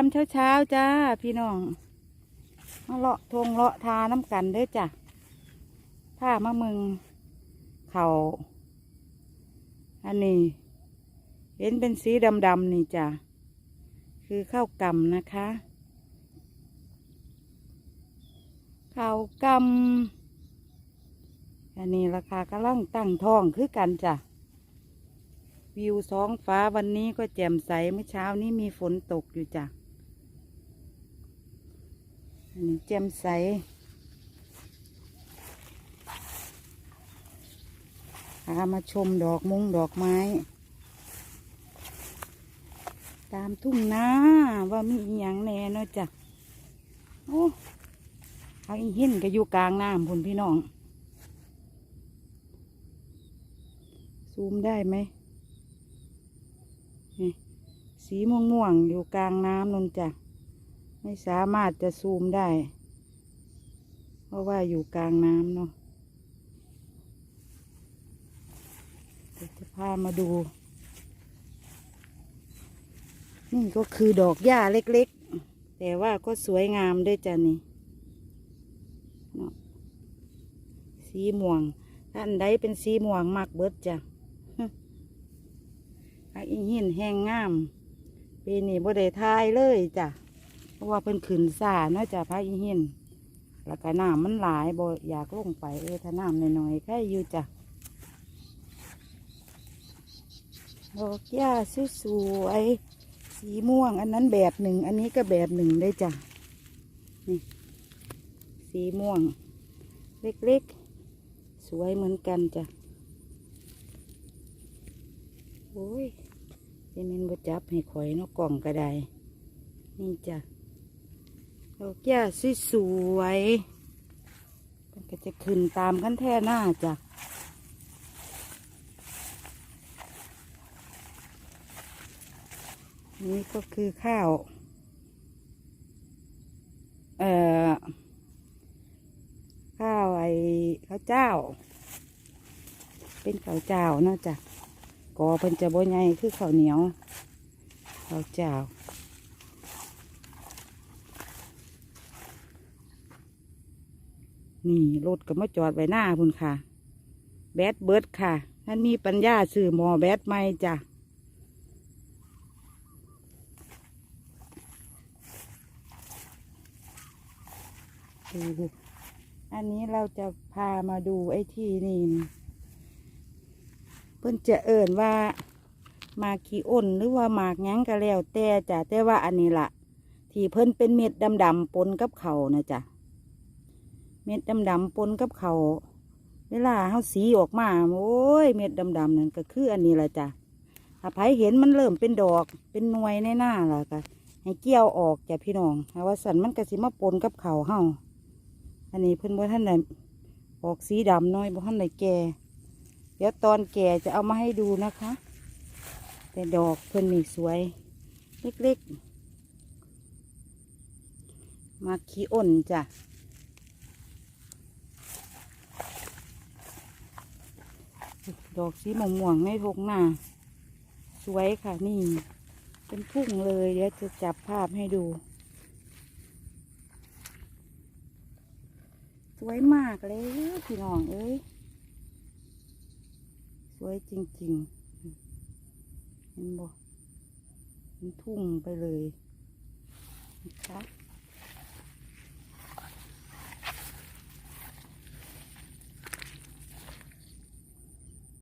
ามเช้าเช้าๆจ้า พี่น้องมาเลาะทงเลาะทาน้ำกันเด้อจ้ะผ้ามะมึง เขาอันนี้ เห็นเป็นสีดำๆนี่จ้ะคือข้าวกำนะคะข้าวกำอันนี้ราคากำลังตั้งท้องคือกันจ้ะวิวสองฟ้าวันนี้ก็แจ่มใสเมื่อเช้านี้มีฝนตกอยู่จ้ะ อันนี้แจ่มใสพามาชมดอกมุงดอกไม้ ตามทุ่งนาว่ามีอหย่างแน่เนาะจ้ะโอ้เขาอีหินก็อยู่กลางน้ำพุ่นพี่น้อง ซูมได้ไหมนี่สีม่วงม่วงๆอยู่กลางน้ำนนจ้ะ ไม่สามารถจะซูมได้ เพราะว่าอยู่กลางน้ำเนาะเดี๋ยวจะพามาดู นี่ก็คือดอกหญ้าเล็กๆ แต่ว่าก็สวยงามด้วยจ้ะนี่เนาะสีม่วง ท่านใดเป็นสีม่วงมักเบิดจ้ะอีหินแห้งงาม ปีนี้บ่ได้ทายเลยจ้ะ ราะว่าเพิ่นขึ้นซาเนาะจ้ะพักอีหินแล้วก็น้ำมันหลายบ่อยากลงไปเออถ้าน้ำน้อยๆแค่อยู่จ้ะดอกหญ้าสวยๆสีม่วง อันนั้นแบบหนึ่ง อันนี้ก็แบบหนึ่งเลยจ้ะนี่สีม่วง เล็กๆ สวยเหมือนกันจ้ะโอ้ยเจมินบ่จับให้ข่อยนกกล่องก็ได้นี่จ้ะ ดอกหญ้าสวยๆมันก็จะขึ้นตามกันแท่หน้าจ้ะนี่ก็คือข้าว เอ่อ ข้าวไอ้ข้าวเจ้า เป็นข้าวเจ้าเนาะจ้ะกอเพิ่นจะบ่ใหญ่คือข้าวเหนียวข้าวเจ้า นี่รถก็มาจอดไว้หน้าพุ่นค่ะ แบดเบิร์ดค่ะท่านมีปัญญาซื้อหมอแบดไหมจ้ะอันนี้เราจะพามาดูไอ้ที่นี่เพิ่นจะเอิ่นว่ามาขี้อ้นหรือว่าหมากหยังก็แล้วแต่จ้ะแต่ว่าอันนี้ละที่เพิ่นเป็นเม็ดดำๆปนกับเขานะจ้ะ เม็ดดำๆปนกับเขาเวลาเขาสีออกมา โอ้ย เม็ดดำๆนั่นก็คืออันนี้แหละจ้ะถ้าไผเห็นมันเริ่มเป็นดอก เป็นหน่วยในหน้าและก็ให้เกี่ยวออกจ้ะพี่น้องถ้าว่าสันมันก็สิมาปนกับเขาเฮาอันนี้เพิ่อนบ่ท่านได้ออกสีดำน้อยบ่ท่านได้แก่เดี๋ยวตอนแก่จะเอามาให้ดูนะคะ แต่ดอกเพิ่อนนี่สวย เล็กๆ มาขี้อ้นจ้ะ ดอกสีม่วงๆในทงหน้า สวยค่ะนี่ เป็นทุ่งเลยเดี๋ยวจะจับภาพให้ดู สวยมากเลยพี่น้องเอ้ย สวยจริงๆ เห็นบ่เป็นทุ่งไปเลยนะคะ